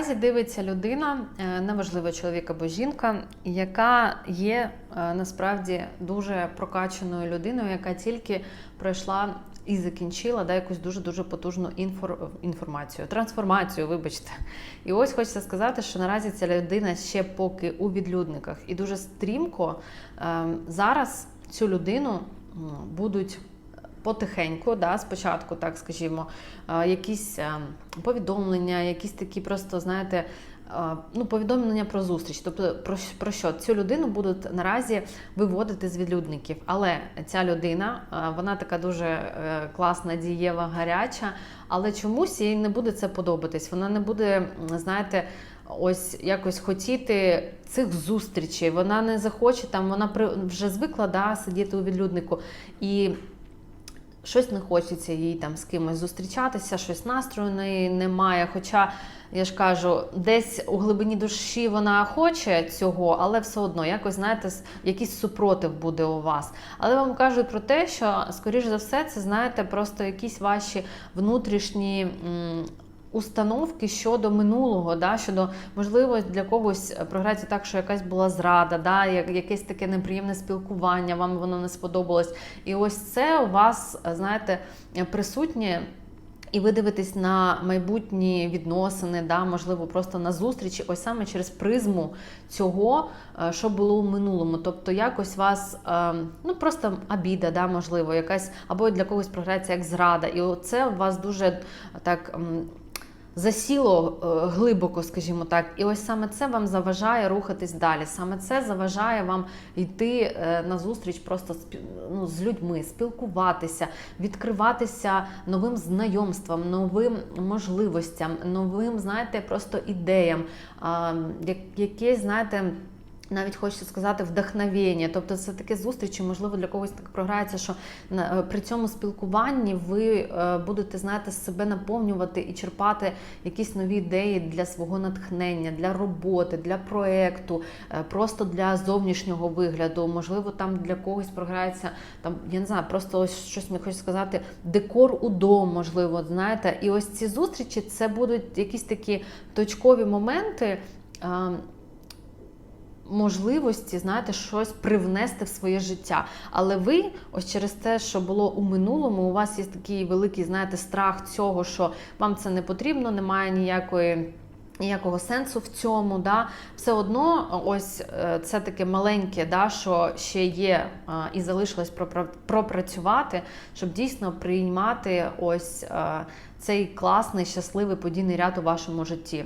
наразі дивиться людина, е, неважливо чоловік або жінка, яка є е, насправді дуже прокачаною людиною, яка тільки пройшла і закінчила да, якусь дуже дуже потужну інфор... інформацію, трансформацію, вибачте. І ось хочеться сказати, що наразі ця людина ще поки у відлюдниках, і дуже стрімко е, зараз цю людину будуть потихеньку, да, спочатку, так скажімо, е, якісь е, повідомлення, якісь такі просто, знаєте, е, ну, повідомлення про зустріч. Тобто, про, про що? Цю людину будуть наразі виводити з відлюдників. Але ця людина, вона така дуже класна, дієва, гаряча, але чомусь їй не буде це подобатись. Вона не буде, знаєте, ось якось хотіти цих зустрічей. Вона не захоче там, вона вже звикла да, сидіти у відлюднику. І щось не хочеться їй там з кимось зустрічатися, щось настрою неї немає. Хоча, я ж кажу, десь у глибині душі вона хоче цього, але все одно, якось, знаєте, якийсь супротив буде у вас. Але вам кажуть про те, що, скоріш за все, це, знаєте, просто якісь ваші внутрішні. м, Установки щодо минулого, да, щодо можливо для когось програється так, що якась була зрада, да, якесь таке неприємне спілкування, вам воно не сподобалось. І ось це у вас, знаєте, присутнє. І ви дивитесь на майбутні відносини, да, можливо, просто на зустрічі, ось саме через призму цього, е, що було у минулому. Тобто, якось вас е, ну просто обіда, да, можливо, якась або для когось програється як зрада. І це у вас дуже так. Засіло е, глибоко, скажімо так, і ось саме це вам заважає рухатись далі. Саме це заважає вам йти е, на зустріч просто ну, з людьми, спілкуватися, відкриватися новим знайомствам, новим можливостям, новим, знаєте, просто ідеям, якесь, знаєте. Навіть хочеться сказати вдохновення. Тобто це таке зустрічі, можливо, для когось так програється, що е, при цьому спілкуванні ви е, будете знаєте, себе наповнювати і черпати якісь нові ідеї для свого натхнення, для роботи, для проекту, е, просто для зовнішнього вигляду. Можливо, там для когось програється там, я не знаю, просто ось щось мені хочу сказати, декор у дом, можливо, знаєте. І ось ці зустрічі це будуть якісь такі точкові моменти. Можливості, знаєте, щось привнести в своє життя. Але ви, ось через те, що було у минулому, у вас є такий великий, знаєте, страх цього, що вам це не потрібно, немає ніякої. Ніякого сенсу в цьому, да все одно, ось е, це таке маленьке, да, що ще є е, і залишилось пропрацювати, щоб дійсно приймати ось е, цей класний, щасливий подійний ряд у вашому житті.